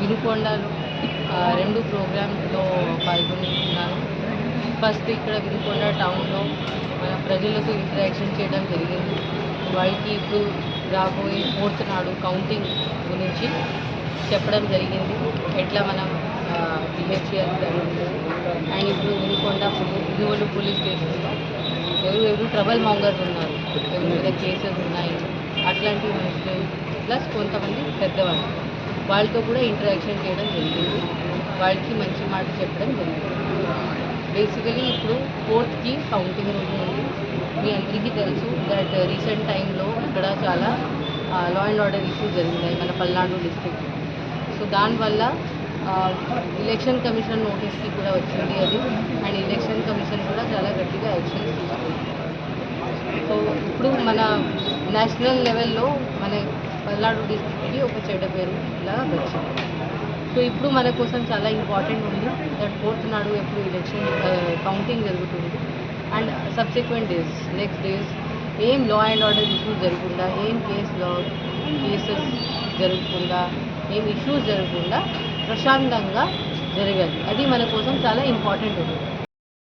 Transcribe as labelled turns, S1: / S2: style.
S1: వినుకొండలో రెండు ప్రోగ్రామ్లో పాల్గొన్నాను ఫస్ట్ ఇక్కడ వినుకొండ టౌన్లో మన ప్రజలతో ఇంటరాక్షన్ చేయడం జరిగింది. వాళ్ళకి ఇప్పుడు రాబోయే ఫోర్త్ నాడు కౌంటింగ్ గురించి చెప్పడం జరిగింది. ఎట్లా మనం బిహేవ్ చేయాలి అండ్ ఇప్పుడు వినుకొండ పోలీస్ పోలీస్ స్టేషన్లో ఎవరు ఎవరు ట్రబల్ మౌంగర్స్ ఉన్నారు. ఎవరి మీద కేసెస్ ఉన్నాయి. అట్లాంటి ప్లస్ కొంతమంది పెద్దవాళ్ళు. వాళ్ళతో కూడా ఇంటరాక్షన్ చేయడం జరిగింది. వాళ్ళకి మంచి మాట చెప్పడం జరిగింది. బేసికలీ ఇప్పుడు ఫోర్త్కి కౌంటింగ్ రూమ్ ఉంది. మీ అందరికీ తెలుసు దట్ రీసెంట్ టైంలో ఇక్కడ చాలా లా అండ్ ఆర్డర్ ఇష్యూస్ జరిగినాయి మన పల్నాడు డిస్ట్రిక్ట్ సో దానివల్ల ఎలక్షన్ కమిషన్ నోటీస్కి కూడా వచ్చింది అది. అండ్ ఎలక్షన్ కమిషన్ కూడా చాలా గట్టిగా యాక్షన్స్ తీసుకుంది. సో ఇప్పుడు మన నేషనల్ లెవెల్లో మన పల్నాడు డిస్టిక్కి ఒక చెడ్డ పేరు ఇలా వచ్చింది. సో ఇప్పుడు మన కోసం చాలా ఇంపార్టెంట్ ఉంది దట్ ఫోర్త్ నాడు ఎప్పుడు ఎలక్షన్ కౌంటింగ్ జరుగుతుంది. And subsequent days next days ఏం లా అండ్ ఆర్డర్ ఇష్యూస్ జరగకుండా ఏం కేస్ లా కేసెస్ జరగకుండా ఏం ఇష్యూస్ జరగకుండా ప్రశాంతంగా జరగాలి. అది మన కోసం చాలా ఇంపార్టెంట్ ఉంది.